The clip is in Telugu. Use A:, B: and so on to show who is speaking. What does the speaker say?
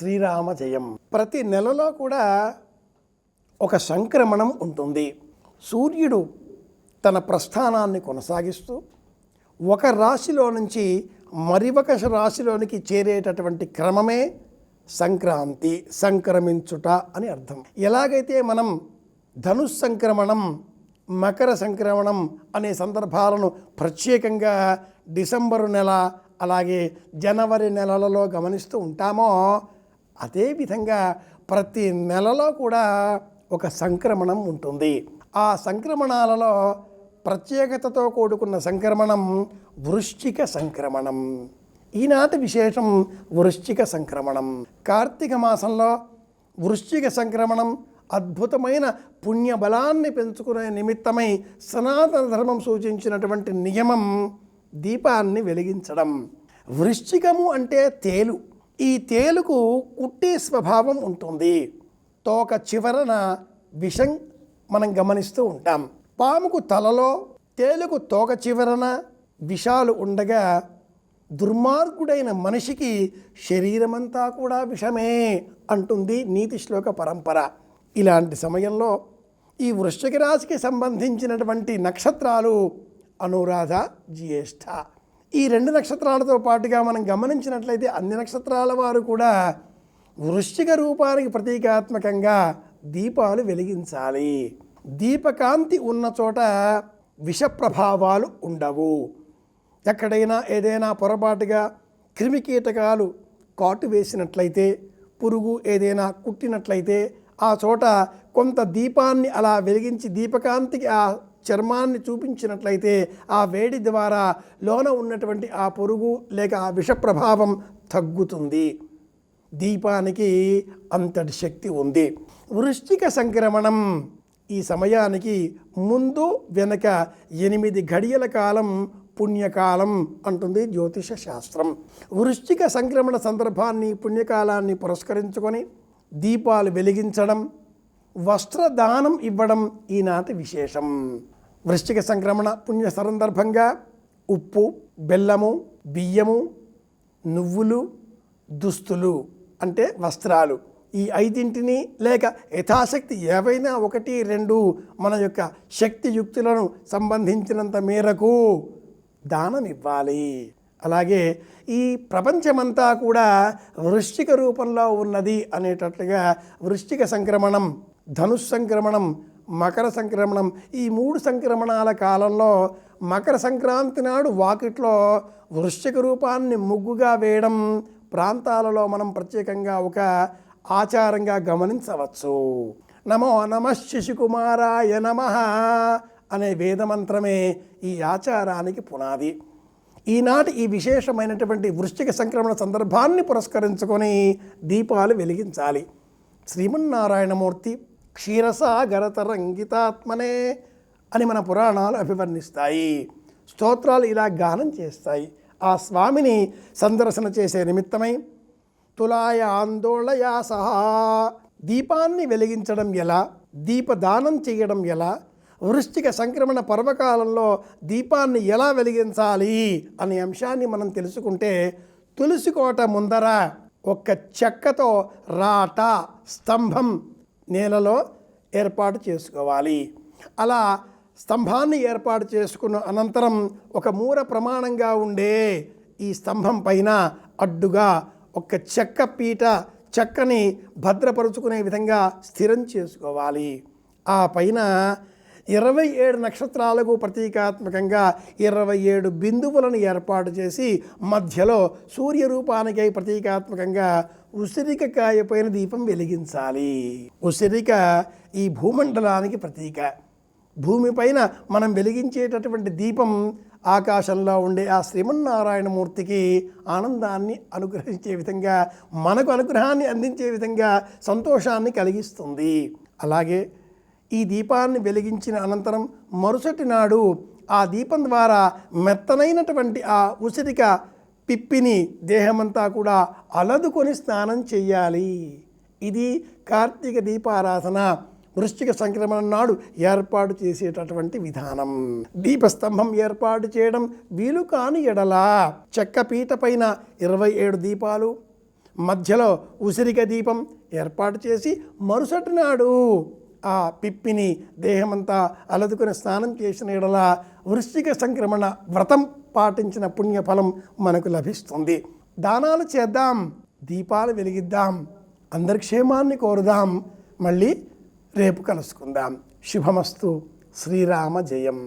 A: శ్రీరామ జయం ప్రతి నెలలో కూడా ఒక సంక్రమణం ఉంటుంది. సూర్యుడు తన ప్రస్థానాన్ని కొనసాగిస్తూ ఒక రాశిలో నుంచి మరి ఒక రాశిలోనికి చేరేటటువంటి క్రమమే సంక్రాంతి సంక్రమించుట అని అర్థం. ఎలాగైతే మనం ధనుస్ సంక్రమణం మకర సంక్రమణం అనే సందర్భాలను ప్రత్యేకంగా డిసెంబరు నెల అలాగే జనవరి నెలలలో గమనిస్తూ ఉంటామో అదేవిధంగా ప్రతి నెలలో కూడా ఒక సంక్రమణం ఉంటుంది. ఆ సంక్రమణాలలో ప్రత్యేకతతో కూడుకున్న సంక్రమణం వృశ్చిక సంక్రమణం. ఈనాటి విశేషం వృశ్చిక సంక్రమణం. కార్తీక మాసంలో వృశ్చిక సంక్రమణం అద్భుతమైన పుణ్యబలాన్ని పెంచుకునే నిమిత్తమై సనాతన ధర్మం సూచించినటువంటి నియమం దీపాన్ని వెలిగించడం. వృశ్చికము అంటే తేలు. ఈ తేలుకు కుట్టే స్వభావం ఉంటుంది. తోక చివరన విషం మనం గమనిస్తూ ఉంటాం. పాముకు తలలో తేలుకు తోక చివరన విషాలు ఉండగా దుర్మార్గుడైన మనిషికి శరీరమంతా కూడా విషమే అంటుంది నీతి శ్లోక పరంపర. ఇలాంటి సమయంలో ఈ వృశ్చిక రాశికి సంబంధించినటువంటి నక్షత్రాలు అనురాధ జ్యేష్ఠ. ఈ రెండు నక్షత్రాలతో పాటుగా మనం గమనించినట్లయితే అన్ని నక్షత్రాల వారు కూడా వృశ్చిక రూపానికి ప్రతీకాత్మకంగా దీపాలు వెలిగించాలి. దీపకాంతి ఉన్న చోట విష ప్రభావాలు ఉండవు. ఎక్కడైనా ఏదైనా పొరపాటుగా క్రిమికీటకాలు కాటు వేసినట్లయితే పురుగు ఏదైనా కుట్టినట్లయితే ఆ చోట కొంత దీపాన్ని అలా వెలిగించి దీపకాంతికి ఆ చర్మాన్ని చూపించినట్లయితే ఆ వేడి ద్వారా లోన ఉన్నటువంటి ఆ పొరుగు లేక ఆ విష ప్రభావం తగ్గుతుంది. దీపానికి అంతటి శక్తి ఉంది. వృష్టిక సంక్రమణం ఈ సమయానికి ముందు వెనక ఎనిమిది గడియల కాలం పుణ్యకాలం అంటుంది జ్యోతిష శాస్త్రం. వృష్టిక సంక్రమణ సందర్భాన్ని పుణ్యకాలాన్ని పురస్కరించుకొని దీపాలు వెలిగించడం వస్త్రదానం ఇవ్వడం ఈనాటి విశేషం. వృశ్చిక సంక్రమణ పుణ్య సందర్భంగా ఉప్పు బెల్లము బియ్యము నువ్వులు దుస్తులు అంటే వస్త్రాలు. ఈ ఐదింటిని లేక యథాశక్తి ఏవైనా ఒకటి రెండు మన యొక్క శక్తి యుక్తులను సంబంధించినంత మేరకు దానం ఇవ్వాలి అలాగే ఈ ప్రపంచమంతా కూడా వృశ్చిక రూపంలో ఉన్నది అనేటట్లుగా వృశ్చిక సంక్రమణం ధనుష్ సంక్రమణం మకర సంక్రమణం ఈ మూడు సంక్రమణాల కాలంలో మకర సంక్రాంతి నాడు వాకిట్లో వృశ్చిక రూపాన్ని ముగ్గుగా వేయడం ప్రాంతాలలో మనం ప్రత్యేకంగా ఒక ఆచారంగా గమనించవచ్చు. నమో నమ శిశుకుమారాయ నమ అనే వేదమంత్రమే ఈ ఆచారానికి పునాది. ఈనాటి ఈ విశేషమైనటువంటి వృశ్చిక సంక్రమణ సందర్భాన్ని పురస్కరించుకొని దీపాలు వెలిగించాలి. శ్రీమన్నారాయణమూర్తి క్షీరసాగరతరంగితాత్మనే అని మన పురాణాలు అభివర్ణిస్తాయి. స్తోత్రాలు ఇలా గానం చేస్తాయి. ఆ స్వామిని సందర్శన చేసే నిమిత్తమై తులాయ ఆందోళయా సహా దీపాన్ని వెలిగించడం ఎలా? దీపదానం చేయడం ఎలా? వృష్టిక సంక్రమణ పర్వకాలంలో దీపాన్ని ఎలా వెలిగించాలి అనే అంశాన్ని మనం తెలుసుకుంటే తులసికోట ముందర ఒక్క చెక్కతో రాట స్తంభం నేలలో ఏర్పాటు చేసుకోవాలి. అలా స్తంభాన్ని ఏర్పాటు చేసుకున్న అనంతరం ఒక మూర ప్రమాణంగా ఉండే ఈ స్తంభం పైన అడ్డుగా ఒక చెక్క పీట చెక్కని భద్రపరుచుకునే విధంగా స్థిరం చేసుకోవాలి. ఆ పైన ఇరవై ఏడు నక్షత్రాలకు ప్రతీకాత్మకంగా ఇరవై ఏడు బిందువులను ఏర్పాటు చేసి మధ్యలో సూర్య రూపానికై ప్రతీకాత్మకంగా ఉసిరిక కాయపైన దీపం వెలిగించాలి. ఉసిరిక ఈ భూమండలానికి ప్రతీక. భూమిపైన మనం వెలిగించేటటువంటి దీపం ఆకాశంలో ఉండే ఆ శ్రీమన్నారాయణమూర్తికి ఆనందాన్ని అనుగ్రహించే విధంగా మనకు అనుగ్రహాన్ని అందించే విధంగా సంతోషాన్ని కలిగిస్తుంది. అలాగే ఈ దీపాన్ని వెలిగించిన అనంతరం మరుసటి నాడు ఆ దీపం ద్వారా మెత్తనైనటువంటి ఆ ఉసిరిక పిప్పిని దేహమంతా కూడా అలదుకొని స్నానం చేయాలి ఇది కార్తీక దీపారాధన వృశ్చిక సంక్రమణ నాడు ఏర్పాటు చేసేటటువంటి విధానం. దీపస్తంభం ఏర్పాటు చేయడం వీలు కాని ఎడల చెక్క పీట పైన ఇరవై ఏడు దీపాలు మధ్యలో ఉసిరిక దీపం ఏర్పాటు చేసి మరుసటి నాడు ఆ పిప్పిని దేహమంతా అలదుకుని స్నానం చేసిన ఎడల వృశ్చిక సంక్రమణ వ్రతం పాటించిన పుణ్యఫలం మనకు లభిస్తుంది. దానాలు చేద్దాం దీపాలు వెలిగిద్దాం అందరి క్షేమాన్ని కోరుదాం. మళ్ళీ రేపు కలుసుకుందాం. శుభమస్తు. శ్రీరామ జయం.